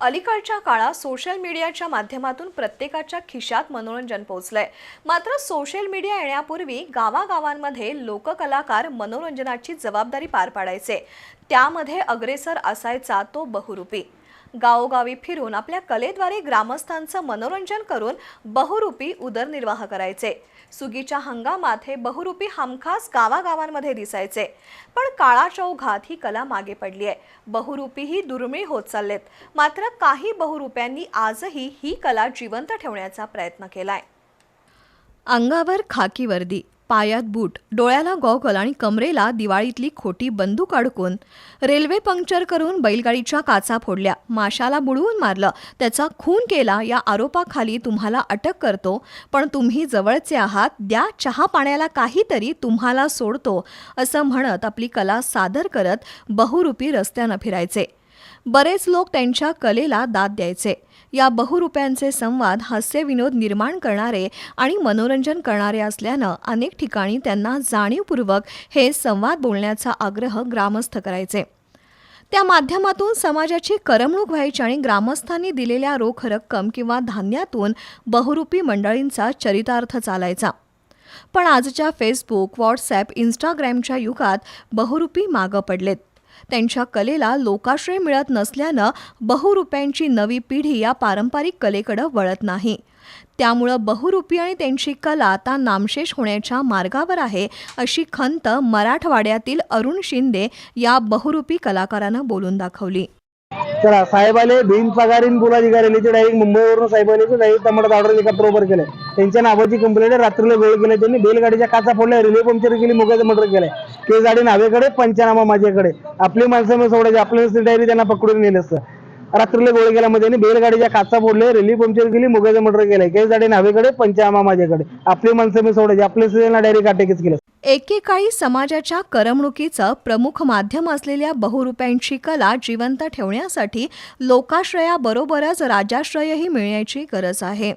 अलीकडच्या काळात सोशल मीडियाच्या माध्यमातून प्रत्येकाच्या खिशात मनोरंजन पोहोचलंय. मात्र सोशल मीडिया येण्यापूर्वी गावागावांमध्ये लोककलाकार मनोरंजनाची जबाबदारी पार पाडायचे. त्यामध्ये अग्रेसर असायचा तो बहुरूपी. गावोगावी फिरून आपल्या कलेद्वारे ग्रामस्थांचं मनोरंजन करून बहुरूपी उदरनिर्वाह करायचे. सुगीच्या हंगामात हे बहुरूपी हमखास गावागावांमध्ये दिसायचे. पण काळाच्या ओघात ही कला मागे पडली आहे. बहुरूपीही दुर्मिळ होत चाललेत. मात्र काही बहुरूप्यांनी आजही ही कला जिवंत ठेवण्याचा प्रयत्न केलाय. अंगावर खाकी वर्दी पायात बूट डोळ्याला गॉगल आणि कमरेला दिवाळीतली खोटी बंदूक अडकून रेल्वे पंक्चर करून बैलगाडीच्या काचा फोडल्या. माशाला बुडवून मारलं. त्याचा खून केला या आरोपाखाली तुम्हाला अटक करतो पण तुम्ही जवळचे आहात. द्या चहा पाण्याला काहीतरी तुम्हाला सोडतो असं म्हणत आपली कला सादर करत बहुरूपी रस्त्यानं फिरायचे. बरेच लोक त्यांच्या कलेला दाद द्यायचे. या बहुरुप्यांचे संवाद हास्यविनोद निर्माण करणारे आणि मनोरंजन करणारे असल्यानं अनेक ठिकाणी त्यांना जाणीवपूर्वक हे संवाद बोलण्याचा आग्रह ग्रामस्थ करायचे. त्या माध्यमातून समाजाची करमणूक व्हायची आणि ग्रामस्थांनी दिलेल्या रोख रक्कम किंवा धान्यातून बहुरूपी मंडळींचा चरितार्थ चालायचा. पण आजच्या फेसबुक व्हॉट्सॲप इंस्टाग्रामच्या युगात बहुरूपी मागं पडलेत. त्यांच्या कलेला लोकाश्रय मिळत नसल्यानं बहुरुप्यांची नवी पिढी या पारंपरिक कलेकडं वळत नाही. त्यामुळं बहुरूपी आणि त्यांची कला आता नामशेष होण्याच्या मार्गावर आहे अशी खंत मराठवाड्यातील अरुण शिंदे या बहुरूपी कलाकारानं बोलून दाखवली. चला साहेब आले पगारीन बोलाची गाडी ते डायरेक्ट मुंबईवरून साहेब आले डायरेक्ट टमाटर ऑर्डर एका बरोबर केलं त्यांच्या नावाची कंप्लेंट रात्रीला वेळ केलाय त्यांनी बैलगाडीच्या काचा फोडल्या रिले पंक्चर केली मुगाचं मटर केलंय. ते झाडे नावेकडे पंचनामा माझ्याकडे. आपली माणसं मी सोडायची आपल्या डायरी त्यांना पकडून नेलं असतं. रात्रीला गोळ गेल्यामध्ये मध्ये बैलगाडीच्या काचा फोडले रेली पंक्चर केली मुगाचं मर्डर केलंय काही झाडे नावेकडे पंचनामा माझ्याकडे. आपली माणसं मी सोडायची आपल्या डायरी काटेकीच केलं एकेकाळी समाजाच्या करमणुकीचं प्रमुख माध्यम असलेल्या बहुरुप्यांची कला जिवंत ठेवण्यासाठी लोकाश्रयाबरोबरच राजाश्रयही मिळण्याची गरज आहे.